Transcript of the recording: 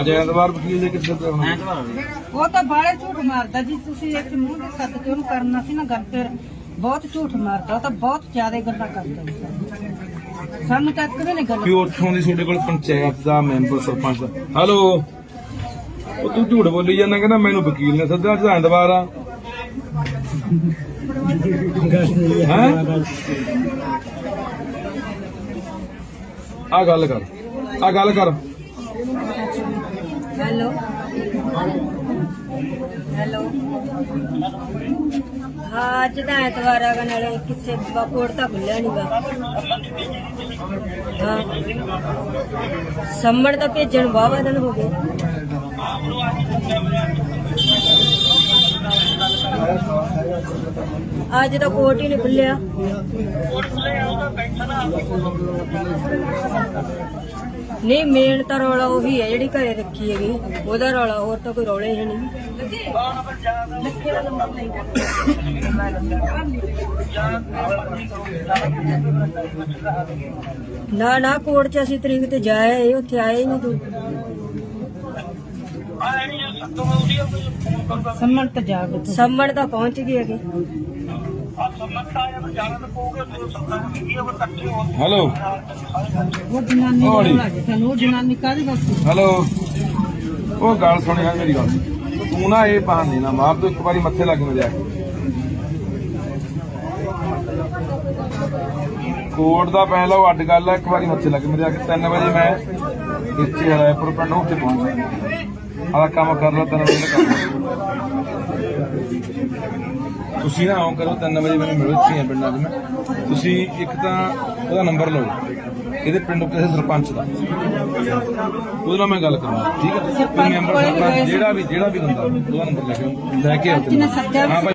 ਅੱਜ ਐਤਵਾਰ ਵਕੀਲ ਦੇ ਕਿੱਥੇ ਤੇ ਹੁਣ? ਉਹ ਤਾਂ ਬਾਹਲੇ ਝੂਠ ਮਾਰਦਾ ਜੀ ਤੁਸੀਂ ਇੱਕ ਮੂੰਹ ਦੇ ਸੱਦ ਕੇ ਉਹਨੂੰ ਕਰਨਾ ਸੀ ਨਾ ਗੱਲ ਫਿਰ ਬਹੁਤ ਝੂਠ ਮਾਰਦਾ ਉਹ ਤਾਂ ਬਹੁਤ ਜ਼ਿਆਦਾ ਗੱਲਾਂ ਕਰਦਾ ਜੀ। ਸਾਨੂੰ। ਸਾਨੂੰ ਤਾਂ ਕਦੇ ਨਹੀਂ ਗੱਲ। ਕਿ ਉੱਥੋਂ ਦੀ ਤੁਹਾਡੇ ਕੋਲ ਪੰਚਾਇਤ ਦਾ ਮੈਂਬਰ ਸਰਪੰਚ ਹੈਲੋ? ਉਹ ਤੂੰ ਝੂਠ ਬੋਲੀ ਜਾਂਦਾ ਕਹਿੰਦਾ ਮੈਨੂੰ ਵਕੀਲ ਨੇ ਸੱਦਿਆ ਅੱਜ ਐਤਵਾਰ ਆ। ਹੈ? ਆ ਗੱਲ ਕਰ ਆ ਗੱਲ ਕਰ। ਹੈਲੋ ਹੈਲੋ ਹਾਂ, ਅੱਜ ਤਾਂ ਐਤਵਾਰ ਆਗਾ ਨਾਲੇ ਕਿੱਥੇ ਕੋਰਟ ਤਾਂ ਖੁੱਲਿਆ ਨਹੀਂਗਾ ਹਾਂ। ਸੰਮਣ ਤਾਂ ਭੇਜਣ ਵਾਵਾ ਦਿਨ ਹੋ ਗਏ। ਅੱਜ ਤਾਂ ਕੋਰਟ ਹੀ ਨਹੀਂ ਖੁੱਲਿਆ ਨਹੀਂ ਮੇਨ ਤਾਂ ਰੌਲਾ ਉਹੀ ਹੈ ਜਿਹੜੀ ਘਰੇ ਰੱਖੀ ਹੈਗੀ। ਉਹਦਾ ਰੌਲਾ ਹੋਰ ਤਾਂ ਕੋਈ ਰੌਲਾ ਹੀ ਨਹੀਂ। ਨਾ ਨਾ ਕੋਰਟ ਚ ਅਸੀਂ ਤਰੀਕ ਤੇ ਜਾਏ ਇਹ ਉੱਥੇ ਆਏ ਹੀ ਨਹੀਂ ਤੂੰ। ਸੰਮਣ ਤਾਂ ਜਾ ਬਤ ਸੰਮਣ ਤਾਂ ਪਹੁੰਚ ਗਏ ਹੈਗੇ। ਹੈਲੋ ਉਹ ਜਨਾਨੀ ਹੋੜੀ। ਦਾ ਲੱਗ ਸਾਨੂੰ ਉਹ ਜਨਾਨੀ ਕਾਹਦੀ ਬਸ। ਹੈਲੋ ਉਹ ਗੱਲ ਸੁਣੀ ਹੈ ਮੇਰੀ ਗੱਲ ਤੂੰ ਨਾ ਇਹ ਬਹਾਨੇ ਨਾ ਮਾਰ ਤੂੰ ਇੱਕ ਵਾਰੀ ਮੱਥੇ ਲੱਗ ਕੇ ਕੋਰਟ ਦਾ ਪਹਿਲਾ ਉਹ ਅੱਡ ਗੱਲ ਹੈ ਇੱਕ ਵਾਰੀ ਮੱਥੇ ਲੱਗ ਮੇਰੇ ਆ ਕੇ 3 ਵਜੇ ਮੈਂ ਇੱਥੇ ਰਾਏਪੁਰ ਪਿੰਡ ਉੱਥੇ ਪਹੁੰਚਦਾ ਆਹ ਕੰਮ ਕਰ ਲਓ 3 ਵਜੇ ਤੱਕ ਤੁਸੀਂ ਨਾ ਆਉਂ ਕਰੋ 3 ਵਜੇ ਮੈਨੂੰ ਮਿਲੋ ਇੱਥੇ ਪਿੰਡਾਂ 'ਚ ਮੈਂ। ਤੁਸੀਂ ਇੱਕ ਤਾਂ ਉਹਦਾ ਨੰਬਰ ਲਓ ਇਹਦੇ ਪਿੰਡ ਕਿਸੇ ਸਰਪੰਚ ਦਾ। ਉਹਦੇ ਨਾਲ ਮੈਂ ਗੱਲ ਕਰਾਂਗਾ ਠੀਕ ਹੈ? ਕੋਈ ਮੈਂਬਰ ਸਰਪੰਚ ਜਿਹੜਾ ਵੀ ਜਿਹੜਾ ਵੀ ਬੰਦਾ ਉਹਦਾ ਨੰਬਰ ਲੈ ਕੇ। ਲੈ ਕੇ ਆਓ ਹਾਂ ਭਾਈ।